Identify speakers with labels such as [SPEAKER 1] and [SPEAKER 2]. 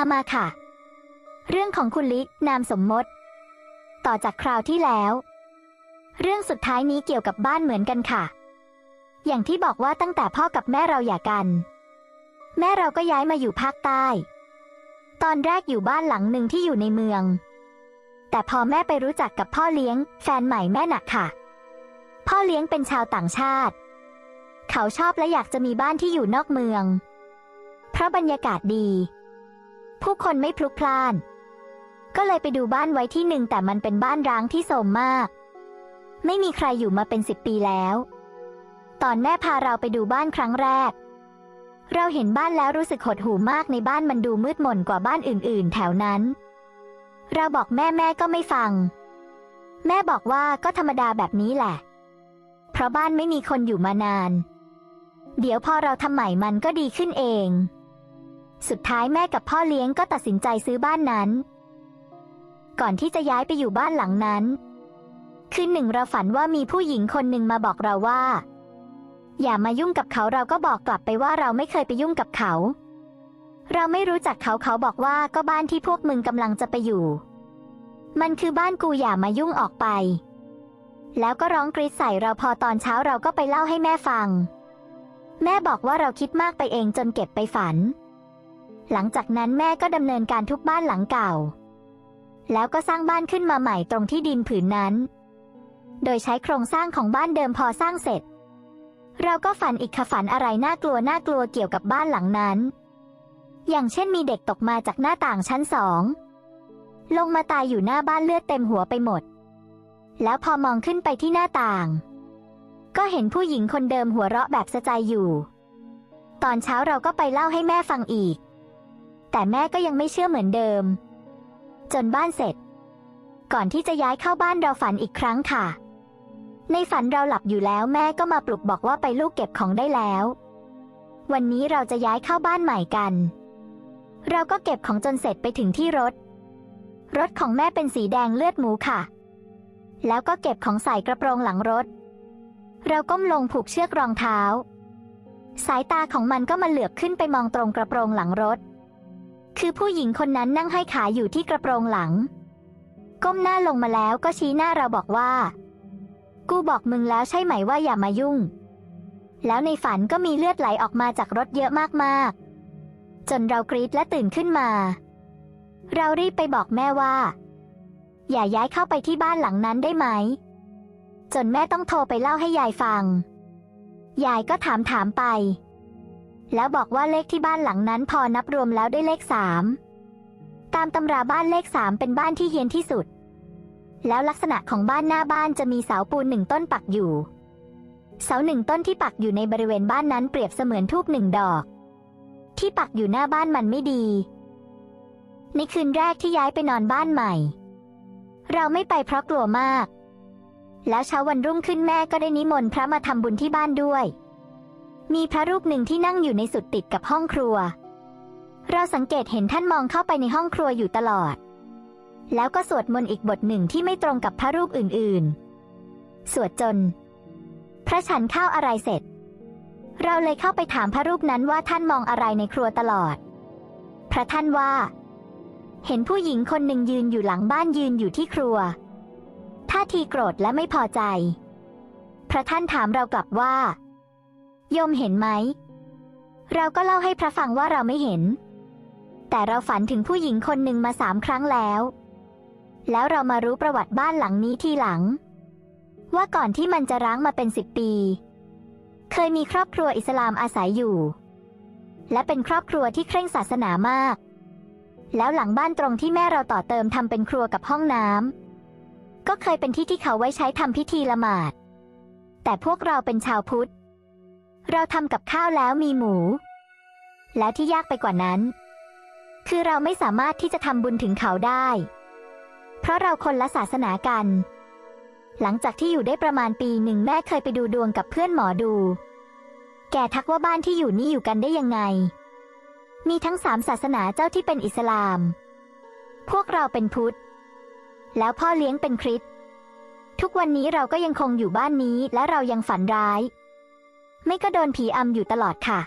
[SPEAKER 1] มามาค่ะ เรื่องของคุณลินามสมมติ ต่อจากคราวที่แล้ว เรื่องสุดท้ายนี้เกี่ยวกับบ้านเหมือนกันค่ะ อย่างที่บอกว่าตั้งแต่พ่อกับแม่เราหย่ากัน แม่เราก็ย้ายมาอยู่ภาคใต้ ตอนแรกอยู่บ้านหลังหนึ่งที่อยู่ในเมือง แต่พอแม่ไปรู้จักกับพ่อเลี้ยง แฟนใหม่แม่หนักค่ะ พ่อเลี้ยงเป็นชาวต่างชาติ เขาชอบและอยากจะมีบ้านที่อยู่นอกเมือง เพราะบรรยากาศดี ผู้คนไม่พลุกพล่าน ก็เลยไปดูบ้านไว้ที่หนึ่งแต่มันเป็นบ้านร้างที่โทรมมาก ไม่มีใครอยู่มาเป็นสิบปีแล้ว ตอนแม่พาเราไปดูบ้านครั้งแรก เราเห็นบ้านแล้วรู้สึกหดหู่มากในบ้านมันดูมืดมนกว่าบ้านอื่น ๆ แถวนั้น เราบอกแม่แม่ก็ไม่ฟัง แม่บอกว่าก็ธรรมดาแบบนี้แหละ เพราะบ้านไม่มีคนอยู่มานาน เดี๋ยวพอเราทำใหม่มันก็ดีขึ้นเอง สุดท้ายแม่กับพ่อเลี้ยงก็ตัดสินใจซื้อบ้านนั้น ก่อนที่จะย้ายไปอยู่บ้านหลังนั้น คืนหนึ่งเราฝันว่ามีผู้หญิงคนหนึ่งมาบอกเราว่า อย่ามายุ่งกับเขาเราก็บอกกลับไปว่าเราไม่เคยไปยุ่งกับเขา เราไม่รู้จักเขาเขาบอกว่าก็บ้านที่พวกมึงกำลังจะไปอยู่ มันคือบ้านกูอย่ามายุ่งออกไป แล้วก็ร้องกรีดใส่เราพอตอนเช้าเราก็ไปเล่าให้แม่ฟัง แม่บอกว่าเราคิดมากไปเองจนเก็บไปฝัน หลังจากนั้นแม่ก็ดำเนินการทุบบ้านหลังเก่า แล้วก็สร้างบ้านขึ้นมาใหม่ตรงที่ดินผืนนั้น โดยใช้โครงสร้างของบ้านเดิมพอสร้างเสร็จ เราก็ฝันอีกค่ะฝันอะไรน่ากลัวน่ากลัวเกี่ยวกับบ้านหลังนั้น อย่างเช่นมีเด็กตกมาจากหน้าต่างชั้นสอง ลงมาตายอยู่หน้าบ้านเลือดเต็มหัวไปหมด แล้วพอมองขึ้นไปที่หน้าต่าง ก็เห็นผู้หญิงคนเดิมหัวเราะแบบสะใจอยู่ ตอนเช้าเราก็ไปเล่าให้แม่ฟังอีก แต่แม่ก็ยังไม่เชื่อเหมือนเดิม จนบ้านเสร็จ ก่อนที่จะย้ายเข้าบ้านเราฝันอีกครั้งค่ะ ในฝันเราหลับอยู่แล้วแม่ก็มาปลุกบอกว่าไปลูกเก็บของได้แล้ว วันนี้เราจะย้ายเข้าบ้านใหม่กัน เราก็เก็บของจนเสร็จไปถึงที่รถ รถของแม่เป็นสีแดงเลือดหมูค่ะ แล้วก็เก็บของใส่กระโปรงหลังรถ เราก้มลงผูกเชือกรองเท้า สายตาของมันก็มาเหลือบขึ้นไปมองตรงกระโปรงหลังรถ คือผู้หญิงคนนั้นนั่งให้ขาอยู่ที่กระโปรงหลัง ก้มหน้าลงมาแล้วก็ชี้หน้าเราบอกว่า กูบอกมึงแล้วใช่ไหมว่าอย่ามายุ่ง แล้วในฝันก็มีเลือดไหลออกมาจากรถเยอะมากๆ จนเรากรีดและตื่นขึ้นมา เรารีบไปบอกแม่ว่า อย่าย้ายเข้าไปที่บ้านหลังนั้นได้ไหม จนแม่ต้องโทรไปเล่าให้ยายฟัง ยายก็ถามถามไป แล้วบอกว่าเลขที่บ้านหลังนั้นพอนับรวมแล้วได้เลขสามตามตำราบ้านเลขสามเป็นบ้านที่เฮียนที่สุด แล้วลักษณะของบ้านหน้าบ้านจะมีเสาปูนหนึ่งต้นปักอยู่ เสาหนึ่งต้นที่ปักอยู่ในบริเวณบ้านนั้นเปรียบเสมือนทูบหนึ่งดอก ที่ปักอยู่หน้าบ้านมันไม่ดี ในคืนแรกที่ย้ายไปนอนบ้านใหม่ เราไม่ไปเพราะกลัวมาก แล้วเช้าวันรุ่งขึ้นแม่ก็ได้นิมนต์พระมาทำบุญที่บ้านด้วย มีพระรูปหนึ่งที่นั่งอยู่ในสุดติดกับห้องครัว เราสังเกตเห็นท่านมองเข้าไปในห้องครัวอยู่ตลอด แล้วก็สวดมนต์อีกบทหนึ่งที่ไม่ตรงกับพระรูปอื่นๆ สวดจน พระฉันข้าวอะไรเสร็จ เราเลยเข้าไปถามพระรูปนั้นว่าท่านมองอะไรในครัวตลอด พระท่านว่า เห็นผู้หญิงคนหนึ่งยืนอยู่หลังบ้านยืนอยู่ที่ครัว ท่าทีโกรธและไม่พอใจ พระท่านถามเรากลับว่า โยมเห็นไหม เราก็เล่าให้พระฟังว่าเราไม่เห็น แต่เราฝันถึงผู้หญิงคนหนึ่งมาสามครั้งแล้ว แล้วเรามารู้ประวัติบ้านหลังนี้ทีหลัง ว่าก่อนที่มันจะร้างมาเป็นสิบปี เคยมีครอบครัวอิสลามอาศัยอยู่ และเป็นครอบครัวที่เคร่งศาสนามาก แล้วหลังบ้านตรงที่แม่เราต่อเติมทำเป็นครัวกับห้องน้ำก็เคยเป็นที่ที่เขาไว้ใช้ทำพิธีละหมาด แต่พวกเราเป็นชาวพุทธ เราทำกับข้าวแล้วมีหมู แล้วที่ยากไปกว่านั้น คือเราไม่สามารถที่จะทำบุญถึงเขาได้ เพราะเราคนละศาสนากัน หลังจากที่อยู่ได้ประมาณปีหนึ่งแม่เคยไปดูดวงกับเพื่อนหมอดู แกทักว่าบ้านที่อยู่นี่อยู่กันได้ยังไง มีทั้งสามศาสนาเจ้าที่เป็นอิสลาม พวกเราเป็นพุทธ แล้วพ่อเลี้ยงเป็นคริสต์ทุกวันนี้เราก็ยังคงอยู่บ้านนี้และเรายังฝันร้าย ไม่ก็โดนผีอำอยู่ตลอดค่ะ